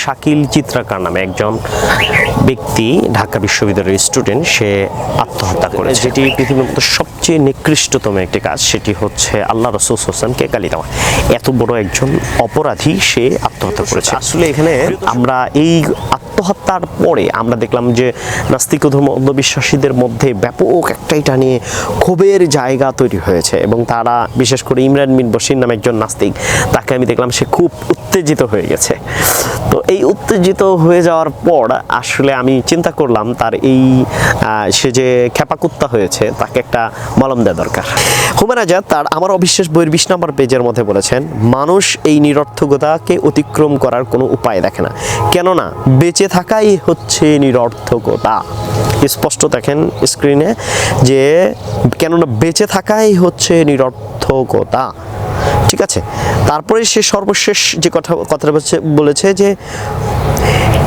শাকিল চিত্রাকার নামে একজন ব্যক্তি ঢাকা বিশ্ববিদ্যালয়ের স্টুডেন্ট সে আত্মহত্যা করে যেটি পৃথিবীর মধ্যে সবচেয়ে নিকৃষ্টতম একটি কাজ সেটি হচ্ছে আল্লাহ রসুল হোসেনকে গালি দেওয়া। এত বড় একজন অপরাধী সে আত্মহত্যা করেছে। আসলে এখানে আমরা এই আত্মহত্যার পরে আমরা দেখলাম যে নাস্তিক ধর্ম অন্ধবিশ্বাসীদের মধ্যে ব্যাপক একটা এটা নিয়ে ক্ষোভের জায়গা তৈরি হয়েছে এবং তারা, বিশেষ করে ইমরান বিন বশির নামে একজন নাস্তিক, তাকে আমি দেখলাম সে খুব উত্তেজিত হয়ে গেছে। তো এই উত্তেজিত হয়ে যাওয়ার পর আসলে আমি চিন্তা করলাম তার এই সে যে খেপাকুত্তা হয়েছে তাকে একটা মলম দেওয়া দরকার। হুমায়ুন আজাদ তার আমার অবিশ্বাস বইয়ের বিশ নম্বর পেজের মধ্যে বলেছেন, মানুষ এই নিরর্থকতাকে অতিক্রম করার কোনো উপায় দেখে না। কেননা, বেঁচে থাকাই হচ্ছে নিরর্থকতা। স্পষ্ট দেখেন স্ক্রিনে যে কেননা বেঁচে থাকাই হচ্ছে নিরর্থকতা। ঠিক আছে? তারপরে সে সর্বশেষ যে কথা, কথাটা বলছে- যে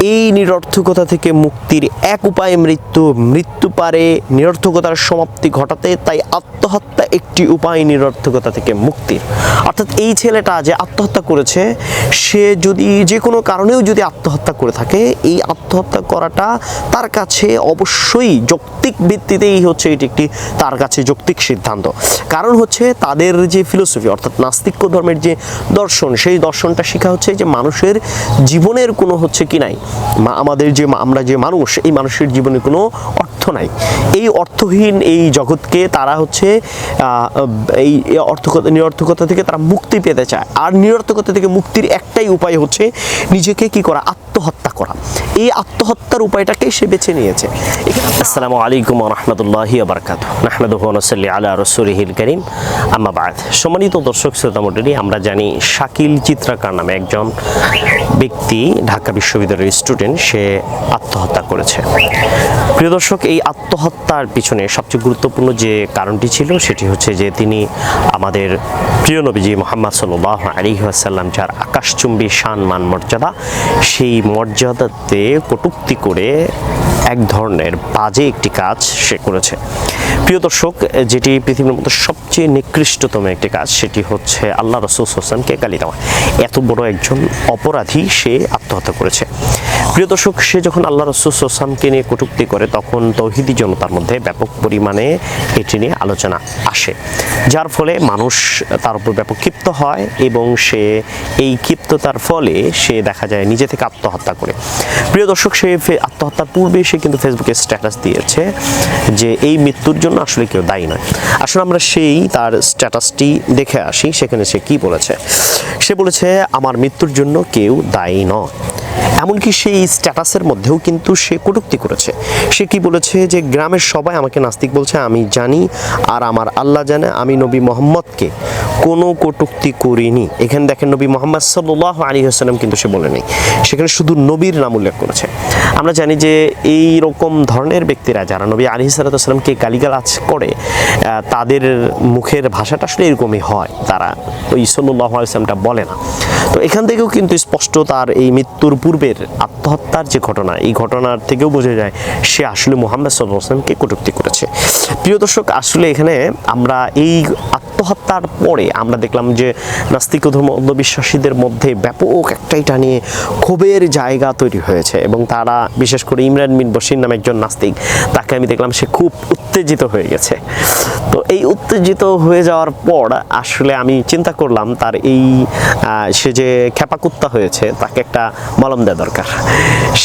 এই নিরর্থকতা থেকে মুক্তির এক উপায় মৃত্যু মৃত্যু পারে নিরর্থকতার সমাপ্তি ঘটাতে, তাই আত্মহত্যা একটি উপায় নিরর্থকতা থেকে মুক্তির। অর্থাৎ এই ছেলেটা যে আত্মহত্যা করেছে, সে যদি যে কোনো কারণেও যদি আত্মহত্যা করে থাকে, এই আত্মহত্যা করাটা তার কাছে অবশ্যই যৌক্তিক ভিত্তিতেই হচ্ছে এটি একটি, তার কাছে যৌক্তিক সিদ্ধান্ত। কারণ হচ্ছে তাদের যে ফিলোসফি অর্থাৎ নাস্তিক্য ধর্মের যে দর্শন, সেই দর্শনটা শেখা হচ্ছে যে মানুষের জীবনের কোনো হচ্ছে কি নাই। আমাদের যে আমরা যে মানুষ, এই মানুষের জীবনে কোনো অর্থ নাই। এই অর্থহীন এই জগৎকে তারা হচ্ছে এই অর্থকতা, নিরর্থকতা থেকে তারা মুক্তি পেতে চায়। আর নিরর্থকতা থেকে মুক্তির একটাই উপায় হচ্ছে নিজেকে কি করা? আত্মহত্যা করা। এই আত্মহত্যার উপায়টাকে সে বেছে নিয়েছে। আসসালামু আলাইকুম রহমতুল্লাহি আবরকাত নুসাল্লি আলা রাসূলিহিল কারীম। আম্মা বাদ। সম্মানিত দর্শক, শ্রোতা মণ্ডলী আমরা জানি শাকিল চিত্রাকার নামে একজন ব্যক্তি, ঢাকা বিশ্ববিদ্যালয়ের স্টুডেন্ট সে আত্মহত্যা করেছে। প্রিয় দর্শক, এই আত্মহত্যার পিছনে সবচেয়ে গুরুত্বপূর্ণ যে কারণটি ছিল, সেটি হচ্ছে যে তিনি আমাদের প্রিয় নবীজি মোহাম্মদ সাল্লাহ আলী আসাল্লাম যার আকাশচুম্বী শান মান মর্যাদা, সেই মর্যাদাতে কটুক্তি করে এক ধরনের বাজে একটি কাজ সে করেছে। প্রিয় দর্শক, যেটি পৃথিবীর মধ্যে সবচেয়ে নিকৃষ্টতম একটি কাজ, সেটি হচ্ছে আল্লাহ রসুল হোসেনকে গালি দেওয়া। এত বড় একজন অপরাধী সে আত্মহত্যা করেছে। প্রিয় দর্শক, সে যখন আল্লাহ রসুল হোসেনকে নিয়ে কটূক্তি করে, তখন তৌহিদি জনতার মধ্যে ব্যাপক পরিমাণে এটি নিয়ে আলোচনা আসে, যার ফলে মানুষ তার উপর ব্যাপক ক্ষিপ্ত হয় এবং সে এই ক্ষিপ্ততার ফলে সে দেখা যায় নিজে থেকে আত্মহত্যা করে। প্রিয় দর্শক, সে আত্মহত্যার পূর্বে সে কিন্তু ফেসবুকে স্ট্যাটাস দিয়েছে যে এই মৃত্যুর জন্য আসলে কেউ দায়ী নয়। আসলে আমরা সেই তার স্ট্যাটাসটি দেখে আসি, সেখানে সে কি বলেছে? সে বলেছে, আমার মৃত্যুর জন্য কেউ দায়ী নয়। এমনকি সেই স্ট্যাটাসের মধ্যেও কিন্তু সে কটূক্তি করেছে। সে কি বলেছে যে, গ্রামের সবাই আমাকে নাস্তিক বলছে, আমি জানি আর আমার আল্লাহ জানে, আমি নবী মোহাম্মদকে কোনো কটূক্তি করিনি। এখানে দেখেন নবী মোহাম্মদ সাল্লাহ আলী হাসালাম কিন্তু সে বলেনি। সেখানে শুধু নবীর নাম উল্লেখ করেছে। আমরা জানি যে এই রকম ধরনের ব্যক্তিরা যারা নবী আলী সালাতামকে গালিগালাজ করে তাদের মুখের ভাষাটা আসলে এরকমই হয়। তারা ওই সাল্লাহ আলিয়ামটা বলে না। তো এখান থেকেও কিন্তু স্পষ্ট তার এই মৃত্যুর পূর্বের আত্মহত্যার যে ঘটনা, এই ঘটনার থেকেও বোঝা যায় সে আসলে মোহাম্মদ সাল্লাহ আসলামকে কটূক্তি করেছে। প্রিয় দর্শক, আসলে এখানে আমরা এই আত্মহত্যার পরে আমরা দেখলাম যে নাস্তিক ধর্ম, অন্ধবিশ্বাসীদের মধ্যে ব্যাপক একটাই এটা নিয়ে ক্ষোভের জায়গা তৈরি হয়েছে এবং তারা, বিশেষ করে ইমরান মিন বশির নামে একজন নাস্তিক তাকে আমি দেখলাম সে খুব উত্তেজিত হয়ে গেছে। তো এই উত্তেজিত হয়ে যাওয়ার পর আসলে আমি চিন্তা করলাম তার এই সে যে খেপাকুত্তা হয়েছে তাকে একটা মলম দেওয়া দরকার।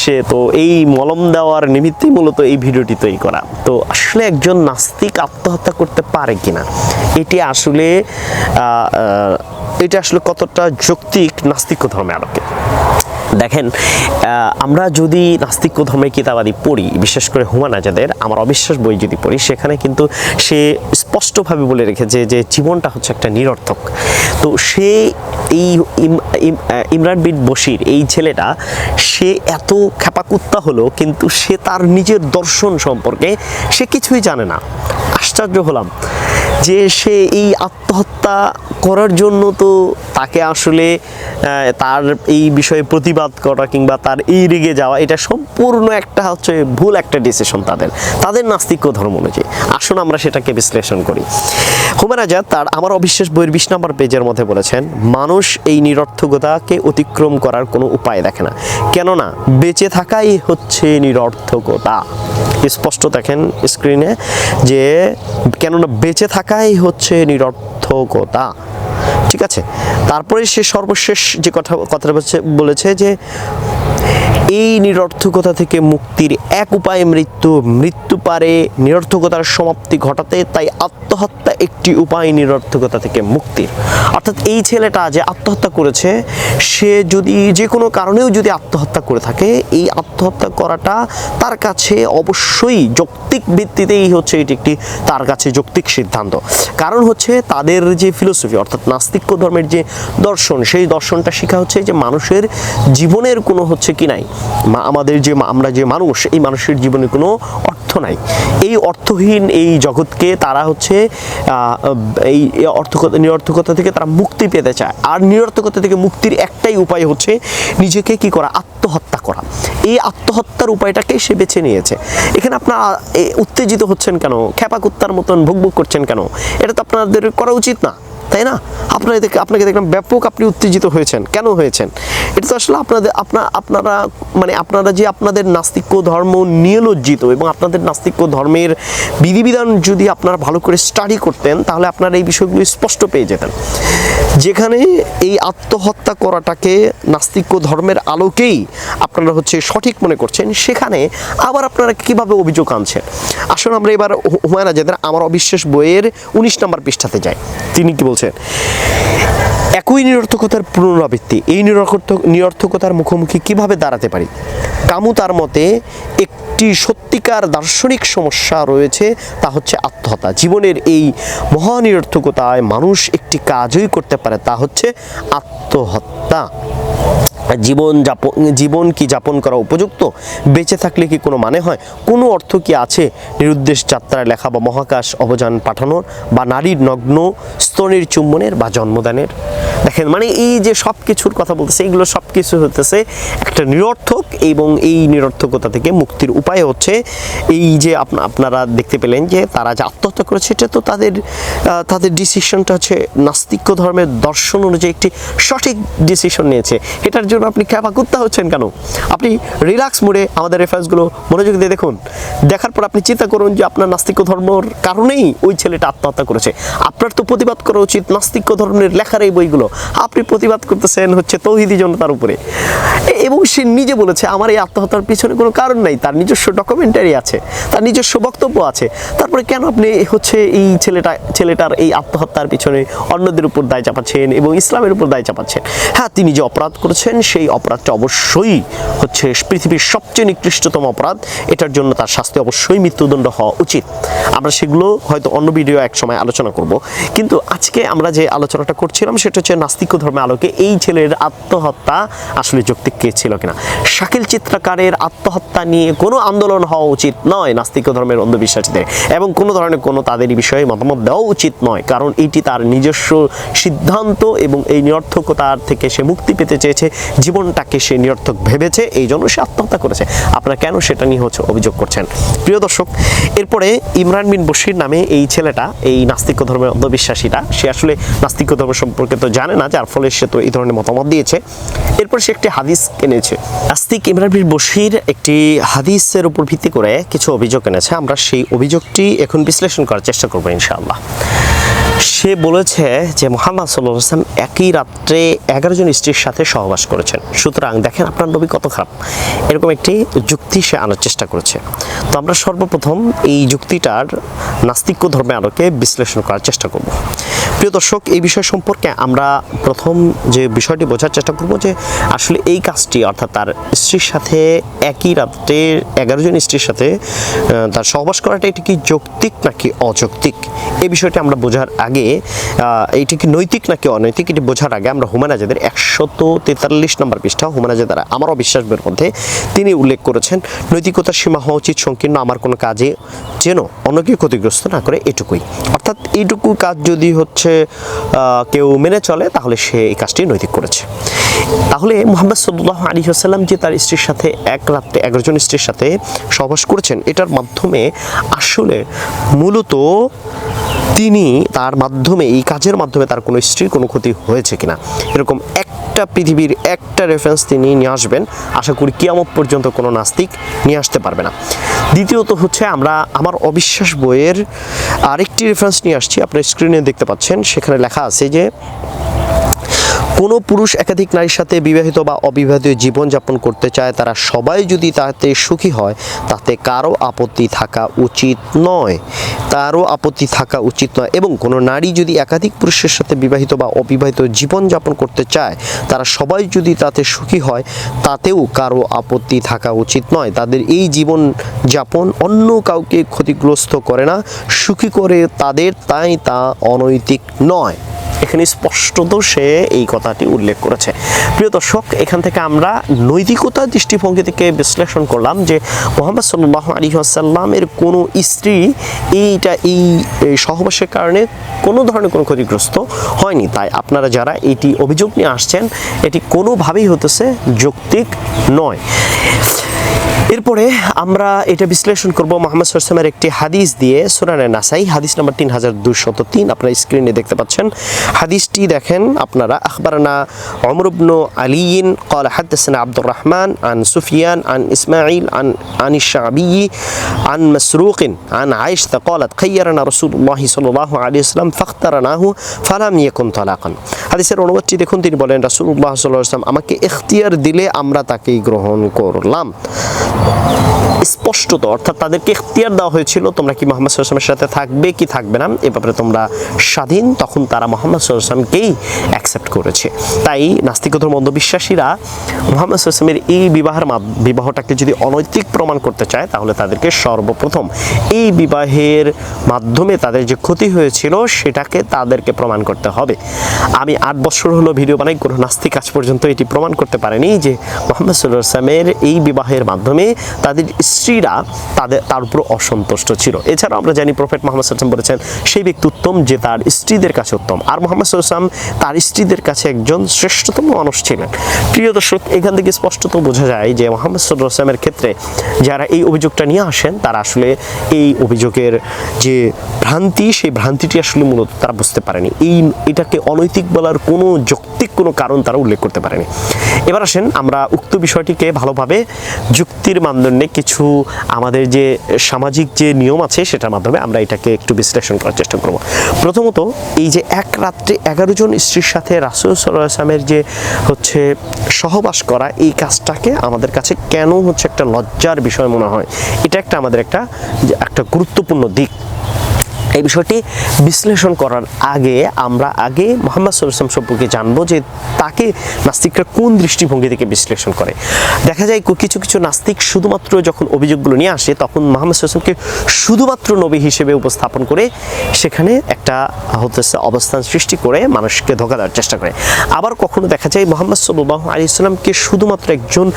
সে তো এই মলম দেওয়ার নিমিত্তেই মূলত এই ভিডিওটি তৈরি করা। তো আসলে একজন নাস্তিক আত্মহত্যা করতে পারে কিনা? এটি আসলে এটা আসলে কতটা যৌক্তিক নাস্তিক ধর্মে আলোকে দেখেন আমরা যদি নাস্তিক্য ধর্মের কিতাবাদি পড়ি, বিশেষ করে হুমান আজাদের আমার অবিশ্বাস বই যদি পড়ি, সেখানে কিন্তু সে স্পষ্টভাবে বলে রেখেছে যে জীবনটা হচ্ছে একটা নিরর্থক। তো সে এই ইমরান বিন বশির, এই ছেলেটা, সে এত খেপাকুত্তা হলো, কিন্তু সে তার নিজের দর্শন সম্পর্কে সে কিছুই জানে না। আশ্চর্য হলাম। যে সে এই আত্মহত্যা করার জন্য তো তাকে আসলে তার এই বিষয়ে প্রতিবাদ করা কিংবা তার এই রেগে যাওয়া, এটা সম্পূর্ণ একটা হচ্ছে ভুল একটা ডিসিশন তাদের। তাদের নাস্তিক্য ধর্ম অনুযায়ী। আসুন আমরা সেটাকে বিশ্লেষণ করি। হুমায়ুন আজাদ তার আমার অবিশ্বাস বইয়ের বিশ নম্বর পেজের মধ্যে বলেছেন, মানুষ এই নিরর্থকতাকে অতিক্রম করার কোনো উপায় দেখে না। কেননা, বেঁচে থাকাই হচ্ছে নিরর্থকতা। স্পষ্ট দেখেন স্ক্রিনে যে কেননা বেঁচে থাকাই হচ্ছে নিরর্থকতা। ঠিক আছে? তারপরে সে সর্বশেষ যে কথা, কথাটা বলছে যে এই নিরর্থকতা থেকে মুক্তির এক উপায় মৃত্যু মৃত্যু পারে নিরর্থকতার সমাপ্তি ঘটাতে, তাই আত্মহত্যা একটি উপায় নিরর্থকতা থেকে মুক্তির। অর্থাৎ এই ছেলেটা যে আত্মহত্যা করেছে, সে যদি যে কোনো কারণেও যদি আত্মহত্যা করে থাকে, এই আত্মহত্যা করাটা তার কাছে অবশ্যই যৌক্তিক ভিত্তিতেই হচ্ছে এটি একটি, তার কাছে যৌক্তিক সিদ্ধান্ত। কারণ হচ্ছে তাদের যে ফিলোসফি অর্থাৎ নাস্তিক্য ধর্মের যে দর্শন, সেই দর্শনটা শেখা হচ্ছে যে মানুষের জীবনের কোনো হচ্ছে কি নাই। আমাদের যে আমরা যে মানুষ, এই মানুষের জীবনে কোনো অর্থ নাই। এই অর্থহীন এই জগৎকে তারা হচ্ছে এই অর্থকতা নিরর্থকতা থেকে তারা মুক্তি পেতে চায়। আর নিরর্থকতা থেকে মুক্তির একটাই উপায় হচ্ছে নিজেকে কি করা? আত্মহত্যা করা। এই আত্মহত্যার উপায়টাকেই সে বেছে নিয়েছে। এখানে আপনারা উত্তেজিত হচ্ছেন কেন? খেপা কুত্তার মতন ভুকভুক করছেন কেন? এটা তো আপনাদের করা উচিত না। তাই না? আপনারা দেখে, আপনাকে দেখলাম ব্যাপক আপনি উত্তেজিত হয়েছেন। কেন হয়েছেন? এটা তো আসলে আপনাদের আপনার আপনারা মানে আপনারা যে আপনাদের নাস্তিক্য ধর্ম নিয়ে লজ্জিত এবং আপনাদের নাস্তিক্য ধর্মের বিধিবিধান যদি আপনারা ভালো করে স্টাডি করতেন, তাহলে আপনারা এই বিষয়গুলো স্পষ্ট পেয়ে যেতেন। যেখানে এই আত্মহত্যা করাটাকে নাস্তিক্য ধর্মের আলোকেই আপনারা হচ্ছে সঠিক মনে করছেন, সেখানে আবার আপনারা কীভাবে অভিযোগ আনছেন? আসুন আমরা এবার হুমায়ুন আজাদের আমার অবিশ্বাস বইয়ের উনিশ নম্বর পৃষ্ঠাতে যাই। তিনি কি বলছেন? একই নিরর্থকতার পুনরাবৃত্তি, এই নিরর্থক, নিরর্থকতার মুখোমুখি কীভাবে দাঁড়াতে পারি? কামু তার মতে, একটি সত্যিকার দার্শনিক সমস্যা রয়েছে, তা হচ্ছে আত্মহত্যা। জীবনের এই মহানিরর্থকতায় মানুষ একটি কাজই করতে পারে, তা হচ্ছে আত্মহত্যা। জীবন যাপন, জীবন কি যাপন করা উপযুক্ত? বেঁচে থাকলে কি কোনো মানে হয়? কোনো অর্থ কি আছে নিরুদ্দেশ যাত্রায় লেখা বা মহাকাশ অবযান পাঠানোর? বা নারীর নগ্ন স্তনের চুম্বনের বা জন্মদানের? দেখেন মানে এই যে সব কিছুর কথা বলতেছে, এইগুলো সব কিছু হতেছে একটা নিরর্থক এবং এই নিরর্থকতা থেকে মুক্তির উপায় হচ্ছে এই যে আপনা- আপনারা দেখতে পেলেন যে তারা যে আত্মহত্যা করেছে, এটা তো তাদের তাদের ডিসিশনটা হচ্ছে নাস্তিক্য ধর্মের দর্শন অনুযায়ী একটি সঠিক ডিসিশন নিয়েছে। এটার জন্য আপনি খেপা কুত্তা হচ্ছেন কেন? আপনি রিল্যাক্স মোডে আমাদের রেফারেন্সগুলো মনোযোগ দিয়ে দেখুন। দেখার পর আপনি চিন্তা করুন যে আপনার নাস্তিক্য ধর্মর কারণেই ওই ছেলেটা আত্মহত্যা করেছে। আপনার তো প্রতিবাদ করা উচিত নাস্তিক্য ধর্মের লেখার এই বইগুলো। আপনি প্রতিবাদ করতেছেন হচ্ছে তৌহিদি জনতার উপরে। এবং সে নিজে বলেছে, আমার এই আত্মহত্যার পিছনে কোনো কারণ নাই। তার নিজস্ব ডকুমেন্টারি আছে, তার নিজস্ব বক্তব্য আছে। তারপরে কেন আপনি হচ্ছে এই ছেলেটা, ছেলেটার এই আত্মহত্যার পিছনে অন্যদের উপর দায় চাপাচ্ছেন এবং ইসলামের উপর দায় চাপাচ্ছেন? হ্যাঁ তিনি যে অপরাধ করেছেন সেই অপরাধটা অবশ্যই হচ্ছে পৃথিবীর সবচেয়ে নিকৃষ্টতম অপরাধ। এটার জন্য তার শাস্তি অবশ্যই মৃত্যুদণ্ড হওয়া উচিত। আমরা সেগুলো হয়তো অন্য ভিডিও এক সময় আলোচনা করব। কিন্তু আজকে আমরা যে আলোচনাটা করছিলাম, সেটা হচ্ছে নাস্তিক্য ধর্মের আলোকে এই ছেলের আত্মহত্যা আসলে যৌক্তিক কে ছিল কিনা? শাকিল চিত্রকারের আত্মহত্যা নিয়ে কোনো আন্দোলন হওয়া উচিত নয় নাস্তিক্য ধর্মের অন্ধবিশ্বাসীদের। এবং কোনো ধরনের কোনো তাদের বিষয়ে মতামত দেওয়া উচিত নয়। কারণ এটি তার নিজস্ব সিদ্ধান্ত এবং এই নিরর্থকতার থেকে সে মুক্তি পেতে চেয়েছে। জীবনটাকে সে নিরর্থক ভেবেছে, এই জন্য সে আত্মহত্যা করেছে। আপনারা কেন সেটা নিয়ে হচ্ছে অভিযোগ করছেন? প্রিয় দর্শক, এরপরে ইমরান বিন বশির নামে এই ছেলেটা, এই নাস্তিক ধর্মের অন্ধবিশ্বাসীটা সে আসলে নাস্তিক ধর্ম সম্পর্কে তো জানে না, যার ফলে সে তো এই ধরনের মতামত দিয়েছে। এরপর সে একটি হাদিস এনেছে। নাস্তিক ইমরান বিন বশির একটি হাদিসের উপর ভিত্তি করে কিছু অভিযোগ এনেছে। আমরা সেই অভিযোগটি এখন বিশ্লেষণ করার চেষ্টা করব ইনশাআল্লাহ। সে বলেছে যে মোহাম্মদ সাল্লাহ আসলাম একই রাত্রে এগারো জন স্ত্রীর সাথে সহবাস করেছেন। সুতরাং দেখেন আপনার নবী কত খারাপ। এরকম একটি যুক্তি সে আনার চেষ্টা করেছে। তো আমরা সর্বপ্রথম এই যুক্তিটার নাস্তিক্য ধর্মে আলোকে বিশ্লেষণ করার চেষ্টা করব। প্রিয় দর্শক, এই বিষয় সম্পর্কে আমরা প্রথম যে বিষয়টি বোঝার চেষ্টা করব যে আসলে এই কাজটি, অর্থাৎ তার স্ত্রীর সাথে একই রাত্রে এগারো জন স্ত্রীর সাথে তার সহবাস করাটা এটি কি যৌক্তিক নাকি অযৌক্তিক? এই বিষয়টি আমরা বোঝার আগে আগে এইটি কি নৈতিক নাকি অনৈতিক? এটি বোঝার আগে আমরা হুমানাজাদের একশত তেতাল্লিশ নম্বর পৃষ্ঠা হুমানাজাদের আমার অবিশ্বাস মধ্যে তিনি উল্লেখ করেছেন নৈতিকতার সীমা হওয়া উচিত, সংকীর্ণ, আমার কোনো কাজে যেন অন্যকে ক্ষতিগ্রস্ত না করে এটুকুই। অর্থাৎ এইটুকু কাজ যদি হচ্ছে কেউ মেনে চলে, তাহলে সে এই কাজটি নৈতিক করেছে। তাহলে মোহাম্মদ সাল্লাহ আলী হাসাল্লাম যে তার স্ত্রীর সাথে এক রাত্রে এগারো জন স্ত্রীর সাথে সহবাস করেছেন, এটার মাধ্যমে আসলে মূলত তিনি তার মাধ্যমে, এই কাজের মাধ্যমে তার কোনো স্ত্রীর কোনো ক্ষতি হয়েছে কিনা। এরকম একটা পৃথিবীর একটা রেফারেন্স তিনি নিয়ে আসবেন। আশা করি কিয়ামত পর্যন্ত কোনো নাস্তিক নিয়ে আসতে পারবে না। দ্বিতীয়ত হচ্ছে আমরা, আমার অবিশ্বাস বইয়ের আরেকটি রেফারেন্স নিয়ে আসছি। আপনার স্ক্রিনে দেখতে পাচ্ছেন, সেখানে লেখা আছে যে কোনো পুরুষ একাধিক নারীর সাথে বিবাহিত বা অবিবাহিত জীবনযাপন করতে চায়, তারা সবাই যদি তাতে সুখী হয়, তাতে কারও আপত্তি থাকা উচিত নয়। কারও আপত্তি থাকা উচিত নয় এবং কোনো নারী যদি একাধিক পুরুষের সাথে বিবাহিত বা অবিবাহিত জীবনযাপন করতে চায়, তারা সবাই যদি তাতে সুখী হয়, তাতেও কারও আপত্তি থাকা উচিত নয়। তাদের এই জীবন যাপন অন্য কাউকে ক্ষতিগ্রস্ত করে না, সুখী করে তাদের তাই তা অনৈতিক নয়। এখানে স্পষ্টত সে এই কথাটি উল্লেখ করেছে। প্রিয় দর্শক, এখান থেকে আমরা নৈতিকতার দৃষ্টিভঙ্গি থেকে বিশ্লেষণ করলাম যে মোহাম্মদ সাল্লাহ আলী আসাল্লামের কোনো স্ত্রী এইটা এই এই সহবাসের কারণে কোনো ধরনের কোনো ক্ষতিগ্রস্ত হয়নি। তাই আপনারা যারা এটি অভিযোগ নিয়ে আসছেন, এটি কোনোভাবেই হতেছে যৌক্তিক নয়। এরপরে আমরা এটা বিশ্লেষণ করব মোহাম্মদ সাল্লামের একটি হাদিস দিয়ে সুরানে নাসাই হাদিস নাম্বার তিন হাজার দুশত তিন আপনারা স্ক্রিনে দেখতে পাচ্ছেন হাদিসটি দেখেন আপনারা আখবরানা অমরুবনু আলিয়িন قال حدثنا عبد الرحمن عن سفيان عن إسماعيل عن عن الشعبي عن مسروق عن عائشة قالت خيرنا رسول الله صلى الله عليه وسلم فاخترناه فلم يكن طلاقا হাদিসের অনুবাদটি দেখুন তিনি বলেন রাসূলুল্লাহ সাল্লাল্লাহু আলাইহি ওয়াসাল্লাম আমাকে ইখতিয়ার দিলে আমরা তাকেই গ্রহণ করলাম স্পষ্টত অর্থাৎ তাদেরকে ইখতিয়ার দেওয়া হয়েছিল, তোমরা কি মোহাম্মদ সাল্লামের সাথে থাকবে কি থাকবে না, এ ব্যাপারে তোমরা স্বাধীন, তখন তারা মোহাম্মদ সাল্লামকেই অ্যাকসেপ্ট করেছে। তাই নাস্তিকতার মন্দবিশ্বাসীরা মোহাম্মদ সাল্লামের এই বিবাহের বিবাহটাকে যদি অনৈতিক প্রমাণ করতে চায়, তাহলে তাদেরকে সর্বপ্রথম এই বিবাহের মাধ্যমে তাদের যে ক্ষতি হয়েছিল, সেটাকে তাদেরকে প্রমাণ করতে হবে। আমি আট বছর হলো ভিডিও বানাই, কোনো নাস্তিক আজ পর্যন্ত এটি প্রমাণ করতে পারেনি যে মোহাম্মদ সাল্লাহ সাল্লামের এই বিবাহের মাধ্যমে তাদের স্ত্রীরা তাদের, তার উপর অসন্তুষ্ট ছিল। এছাড়াও আমরা জানি প্রফেট মোহাম্মদ সাল্লাম বলেছেন, সেই ব্যক্তি উত্তম যে তার স্ত্রীদের কাছে উত্তম। আর মোহাম্মদ সাল্লাম তার স্ত্রীদের কাছে একজন শ্রেষ্ঠতম মানুষ ছিলেন। প্রিয় দর্শক, এখান থেকে স্পষ্টত বোঝা যায় যে মোহাম্মদ সাল্লাহ আসলামের ক্ষেত্রে যারা এই অভিযোগটা নিয়ে আসেন, তারা আসলে এই অভিযোগের যে ভ্রান্তি, সেই ভ্রান্তিটি আসলে মূলত তারা বুঝতে পারেনি। এই, এটাকে অনৈতিক বলার কোনো যৌক্তিক কোনো কারণ তারা উল্লেখ করতে পারেনি। এবার আসেন আমরা উক্ত বিষয়টিকে ভালোভাবে যুক্তির মানদণ্ডে কিছু আমাদের যে সামাজিক যে নিয়ম আছে সেটার মাধ্যমে আমরা এটাকে একটু বিশ্লেষণ করার চেষ্টা করব। প্রথমত, এই যে এক রাত্রে এগারো জন স্ত্রীর সাথে রাসুল সাল্লামের যে হচ্ছে সহবাস করা, এই কাজটাকে আমাদের কাছে কেন হচ্ছে একটা লজ্জার বিষয় মনে হয়? এটা একটা আমাদের একটা একটা গুরুত্বপূর্ণ দিক। এই বিষয়টি বিশ্লেষণ করার আগে আমরা আগে মোহাম্মদ সাল্লাম সম্পর্কে জানব যে তাকে নাস্তিকরা কোন দৃষ্টিভঙ্গি থেকে বিশ্লেষণ করে। দেখা যায় কিছু কিছু নাস্তিক শুধুমাত্র যখন অভিযোগগুলো নিয়ে আসে, তখন মোহাম্মদ সাল্লামকে শুধুমাত্র নবী হিসেবে উপস্থাপন করে সেখানে একটা হতেছে অবস্থান সৃষ্টি করে, মানুষকে ধোকা দেওয়ার চেষ্টা করে। আবার কখনো দেখা যায় মোহাম্মদ সাল্লাহ আলী ইসলামকে শুধুমাত্র একজন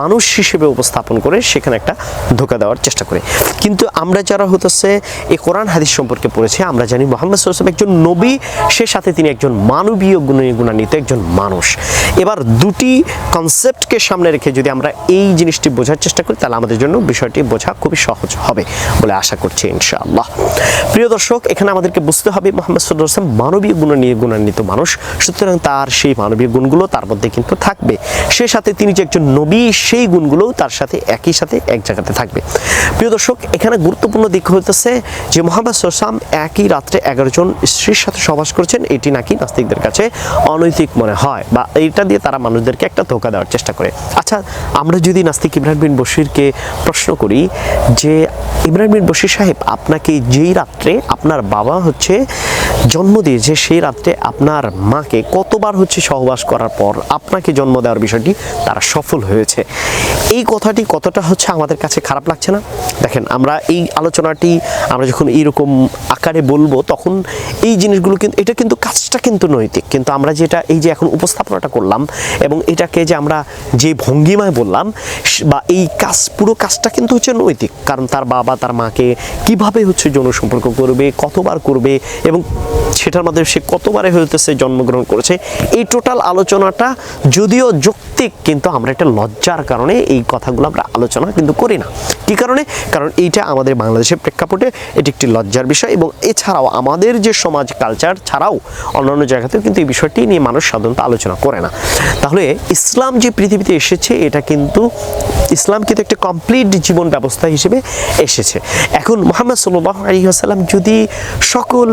মানুষ হিসেবে উপস্থাপন করে, সেখানে একটা ধোকা দেওয়ার চেষ্টা করে। কিন্তু আমরা যারা হতেছে এই কোরআন, হাদিস সম্পর্কে পড়েছি। আমরা জানি মোহাম্মদ সাল্লাম একজন নবী, সে সাথে তিনি একজন মানবীয় গুণে গুণান্বিত একজন মানুষ। এবার দুটি কনসেপ্টকে সামনে রেখে যদি আমরা এই জিনিসটি বোঝার চেষ্টা করি, তাহলে আমাদের জন্য বিষয়টি বোঝা খুবই সহজ হবে বলে আশা করছি ইনশাআল্লাহ। প্রিয় দর্শক, এখানে আমাদেরকে বুঝতে হবে মোহাম্মদ সাল্লাম মানবীয় গুণ নিয়ে গুণান্বিত মানুষ। সুতরাং তার সেই মানবীয় গুণগুলো তার মধ্যে কিন্তু থাকবে। সে সাথে তিনি যে একজন নবী, সেই গুণগুলোও তার সাথে একই সাথে এক জায়গাতে থাকবে। প্রিয় দর্শক, এখানে গুরুত্বপূর্ণ দিক হইতেছে যে মোহাম্মদ সাল্লাম একই রাত্রে এগারো জন স্ত্রীর সাথে সবাস করেছেন। এটি নাকি নাস্তিকদের কাছে অনৈতিক মনে হয় বা এইটা দিয়ে তারা মানুষদেরকে একটা ধোকা দেওয়ার চেষ্টা করে। আচ্ছা আমরা যদি নাস্তিক ইব্রাহিম বিন বশিরকে প্রশ্ন করি যে, ইব্রাহিম বিন বশির সাহেব, আপনাকে যেই রাত্রে আপনার বাবা হচ্ছে জন্ম দিয়েছে সেই রাত্রে আপনার মাকে কতবার হচ্ছে সহবাস করার পর আপনাকে জন্ম দেওয়ার বিষয়টি তারা সফল হয়েছে। এই কথাটি কতটা হচ্ছে আমাদের কাছে খারাপ লাগছে না? দেখেন, আমরা এই আলোচনাটি, আমরা যখন এইরকম আকারে বলব, তখন এই জিনিসগুলো কিন্তু এটা কিন্তু কাজটা কিন্তু নৈতিক। কিন্তু আমরা যেটা, এই যে এখন উপস্থাপনাটা করলাম এবং এটাকে যে আমরা যে ভঙ্গিমায় বললাম বা এই কাজ, পুরো কাজটা কিন্তু হচ্ছে নৈতিক। কারণ তার বাবা, তার মাকে কীভাবে হচ্ছে যৌন সম্পর্ক করবে, কতবার করবে এবং সেটার মাধ্যমে সে কতবারে হইতেছে জন্মগ্রহণ করেছে। এই টোটাল আলোচনাটা যদিও যৌক্তিক, কিন্তু আমরা এটা লজ্জার কারণে এই কথাগুলো আমরা আলোচনা কিন্তু করি না। কি কারণে? কারণ এইটা আমাদের বাংলাদেশের প্রেক্ষাপটে এটি একটি লজ্জার বিষয় এবং এছাড়াও আমাদের যে সমাজ কালচার ছাড়াও অন্যান্য জায়গাতেও কিন্তু এই বিষয়টি নিয়ে মানুষ সাধারণত আলোচনা করে না। তাহলে ইসলাম যে পৃথিবীতে এসেছে, এটা কিন্তু ইসলাম কিন্তু একটা কমপ্লিট জীবন ব্যবস্থা হিসেবে এসেছে। এখন মোহাম্মদ সাল্লাহ আলী আসাল্লাম যদি সকল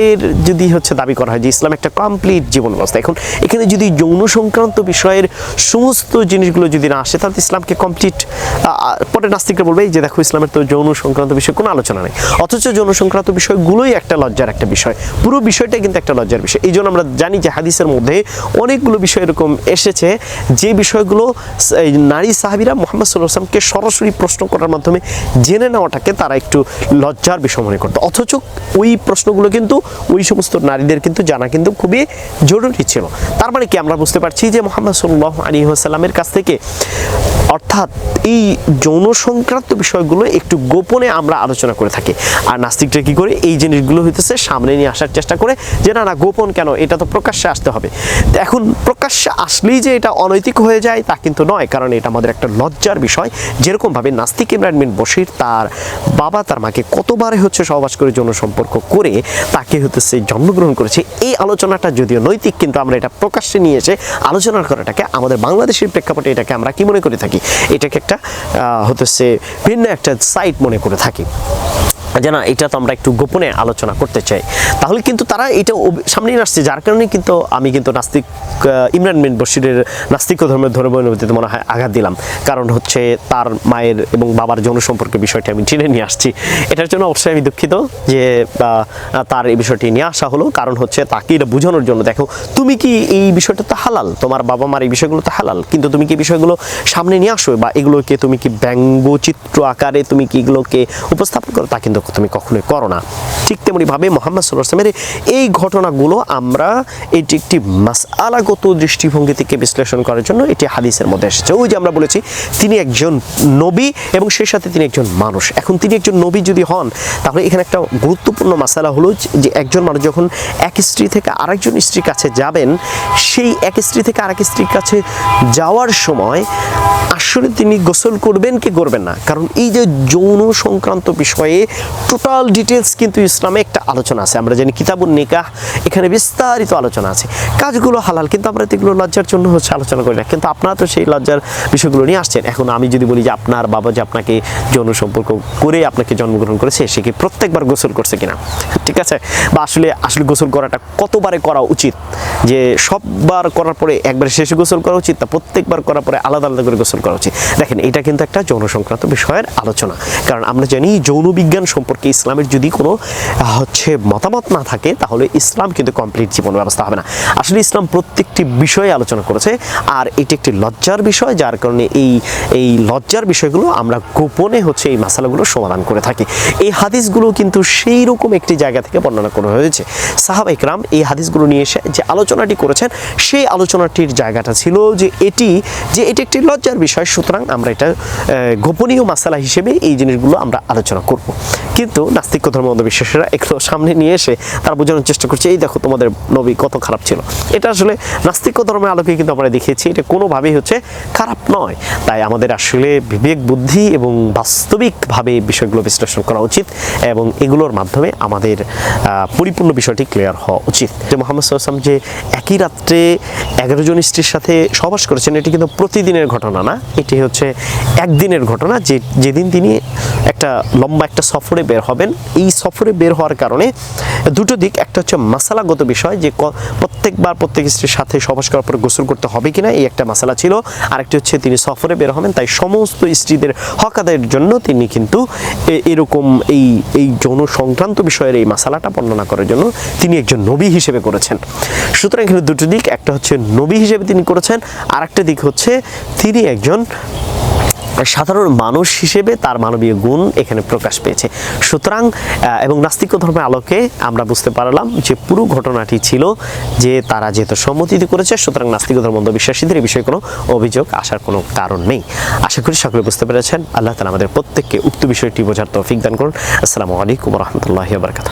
বিষয়ের যদি হচ্ছে দাবি করা হয় যে ইসলাম একটা কমপ্লিট জীবন ব্যবস্থা। এখন এখানে যদি যৌন সংক্রান্ত বিষয়ের সমস্ত জিনিসগুলো যদি না আসে, তাহলে ইসলামকে কমপ্লিট পরে নাস্তিকরা বলবে যে দেখো, ইসলামের তো যৌন সংক্রান্ত বিষয়ে কোনো আলোচনা নেই। অথচ যৌন সংক্রান্ত বিষয়গুলোই একটা লজ্জার একটা বিষয়। পুরো বিষয়টা কিন্তু একটা লজ্জার বিষয়। এই জন্য আমরা জানি যে হাদিসের মধ্যে অনেকগুলো বিষয় এরকম এসেছে, যে বিষয়গুলো নারী সাহাবিরা মোহাম্মদ সাল্লাহ আসলামকে সরাসরি প্রশ্ন করার মাধ্যমে জেনে নেওয়াটাকে তারা একটু লজ্জার বিষয় মনে করতো। অথচ ওই প্রশ্নগুলো কিন্তু ওই সমস্ত নারীদের কিন্তু জানা কিন্তু খুবই জরুরি ছিল। তার মানে কি আমরা বুঝতে পারছি যে মোহাম্মদ সাল্লাহ আলী আসাল্লামের কাছ থেকে অর্থাৎ এই যৌন সংক্রান্ত বিষয়গুলো একটু গোপনে আমরা আলোচনা করে থাকি। আর নাস্তিকরা কি করে? এই জিনিসগুলো হইতেছে সামনে নিয়ে আসার চেষ্টা করে যে, না না, গোপন কেন? এটা তো প্রকাশ্যে আসতে হবে। এখন প্রকাশ্যে আসলেই যে এটা অনৈতিক হয়ে যায় তা কিন্তু নয়, কারণ এটা আমাদের একটা লজ্জার বিষয়। যেরকমভাবে নাস্তিক ইমরান বিন তার বাবা, তার মাকে কতবারে হচ্ছে সহবাস করে যৌন সম্পর্ক করে, তাকে হতেছে জন্মগ্রহণ করেছে। এই আলোচনাটা যদিও নৈতিক, কিন্তু আমরা এটা প্রকাশ্যে নিয়ে এসে আলোচনা করাটাকে আমাদের বাংলাদেশের প্রেক্ষাপটে এটাকে আমরা কি মনে করে থাকি? এটাকে একটা হতেছে ভিন্ন একটা সাইট মনে করে থাকি। যে না এটা তো আমরা একটু গোপনে আলোচনা করতে চাই। তাহলে কিন্তু তারা এটা সামনে আসছে, যার কারণে কিন্তু আমি কিন্তু নাস্তিক ইমরান বিন বশিরের নাস্তিক ধর্মের ধর্ম অনুভূতিতে মনে হয় আঘাত দিলাম। কারণ হচ্ছে তার মায়ের এবং বাবার যৌন সম্পর্কে বিষয়টি আমি টেনে নিয়ে আসছি। এটার জন্য অবশ্যই আমি দুঃখিত যে তার এই বিষয়টি নিয়ে আসা হলো। কারণ হচ্ছে তাকে এটা বোঝানোর জন্য, দেখো, তুমি কি এই বিষয়টা তো হালাল? তোমার বাবা মার এই বিষয়গুলো তো হালাল। কিন্তু তুমি কি বিষয়গুলো সামনে নিয়ে আসো বা এগুলোকে তুমি কি ব্যঙ্গচিত্র আকারে তুমি কি এগুলোকে উপস্থাপন করো? তা কিন্তু তুমি কখনোই করো না। ঠিক তেমনিভাবে মোহাম্মদ সাল্লাহ আসলামের এই ঘটনাগুলো আমরা এটি একটি মাসআলাগত দৃষ্টিভঙ্গি থেকে বিশ্লেষণ করার জন্য এটি হাদিসের মধ্যে এসেছে। ওই যে আমরা বলেছি, তিনি একজন নবী এবং সেই সাথে তিনি একজন মানুষ। এখন তিনি একজন নবী যদি হন, তাহলে এখানে একটা গুরুত্বপূর্ণ মাসালা হলো যে একজন মানুষ যখন এক স্ত্রী থেকে আরেকজন স্ত্রীর কাছে যাবেন, সেই এক স্ত্রী থেকে আরেক স্ত্রীর কাছে যাওয়ার সময় আসলে তিনি গোসল করবেন কি করবেন না? কারণ এই যে যৌন সংক্রান্ত বিষয়ে টোটাল ডিটেলস কিন্তু ইসলামে একটা আলোচনা আছে। আমরা জানি কিতাবুন নিকাহ, এখানে বিস্তারিত আলোচনা আছে। কাজগুলো হালাল, কিন্তু আমরা এগুলো লজ্জার জন্য হচ্ছে আলোচনা করি না। কিন্তু আপনারা তো সেই লজ্জার বিষয়গুলো নিয়ে আসছেন। এখন আমি যদি বলি যে আপনার বাবা যে আপনাকে যৌন সম্পর্ক করে আপনাকে জন্মগ্রহণ করেছে, সে কি প্রত্যেকবার গোসল করছে কিনা? ঠিক আছে? বা আসলে আসলে গোসল করাটা কতবারে করা উচিত? যে সববার করার পরে একবারে শেষে গোসল করা উচিত তা প্রত্যেকবার করার পরে আলাদা আলাদা করে গোসল করা উচিত? দেখেন, এটা কিন্তু একটা যৌন সংক্রান্ত বিষয়ের আলোচনা। কারণ আমরা জানি যৌন বিজ্ঞান সম্পর্কে ইসলামের যদি কোনো হচ্ছে মতামত না থাকে, তাহলে ইসলাম কিন্তু কমপ্লিট জীবন ব্যবস্থা হবে না। আসলে ইসলাম প্রত্যেকটি বিষয়ে আলোচনা করেছে, আর এটি একটি লজ্জার বিষয়, যার কারণে এই এই লজ্জার বিষয়গুলো আমরা গোপনে হচ্ছে এই মশালাগুলো সমাধান করে থাকি। এই হাদিসগুলো কিন্তু সেই রকম একটি জায়গা থেকে বর্ণনা করা হয়েছে। সাহাব ইকরাম এই হাদিসগুলো নিয়ে এসে যে আলোচনাটি করেছেন, সেই আলোচনাটির জায়গাটা ছিল যে এটি যে এটি একটি লজ্জার বিষয়, সুতরাং আমরা এটা গোপনীয় মাসালা হিসেবে এই জিনিসগুলো আমরা আলোচনা করব। কিন্তু নাস্তিক ধর্ম বিশ্বাসীরা এগুলো সামনে নিয়ে এসে তারা বোঝানোর চেষ্টা করছে, এই দেখো, তোমাদের নবী কত খারাপ ছিল। এটা আসলে নাস্তিক ধর্মের আলোকে কিন্তু আমরা দেখিয়েছি, এটা কোনোভাবেই হচ্ছে খারাপ নয়। তাই আমাদের আসলে বিবেক, বুদ্ধি এবং বাস্তবিকভাবে বিষয়গুলো বিশ্লেষণ করা উচিত এবং এগুলোর মাধ্যমে আমাদের পরিপূর্ণ বিষয়টি ক্লিয়ার হওয়া উচিত। যে মোহাম্মদ সাল্লাম যে একই রাত্রে এগারো জন স্ত্রীর সাথে সহবাস করেছেন, এটি কিন্তু প্রতিদিনের ঘটনা না, এটি হচ্ছে একদিনের ঘটনা যে, যেদিন তিনি একটা লম্বা একটা সফরে বের হবেন। এই সফরে বের হওয়ার কারণে দুটো দিক, একটা হচ্ছে মাসালাগত বিষয় যে প্রত্যেকবার প্রত্যেক স্ত্রীর সাথে সহবাস করার পরে গোসল করতে হবে কিনা, এই একটা মাসালা ছিল। আরেকটি হচ্ছে তিনি সফরে বের হবেন, তাই সমস্ত স্ত্রীদের হক আদায়ের জন্য তিনি কিন্তু এরকম এই এই যৌন সংক্রান্ত বিষয়ের এই মাসালাটা বর্ণনা করার জন্য তিনি একজন নবী হিসেবে করেছেন। সুতরাং এখানে দুটো দিক, একটা হচ্ছে নবী হিসেবে তিনি করেছেন আর একটা দিক হচ্ছে তিনি একজন সাধারণ মানুষ হিসেবে তার মানবীয় গুণ এখানে প্রকাশ পেয়েছে। সুতরাং এবং নাস্তিক ধর্মের আলোকে আমরা বুঝতে পারলাম যে পুরো ঘটনাটি ছিল যে তারা যেহেতু সম্মতি করেছে, সুতরাং নাস্তিক ধর্ম অন্ধবিশ্বাসীদের এই বিষয়ে কোনো অভিযোগ আসার কোনো কারণ নেই। আশা করি সকলে বুঝতে পেরেছেন। আল্লাহ তালা আমাদের প্রত্যেককে উক্ত বিষয়টি বোঝার তৌফিক দান করুন। আসসালামু আলাইকুম রহমতুল্লাহ বারকাত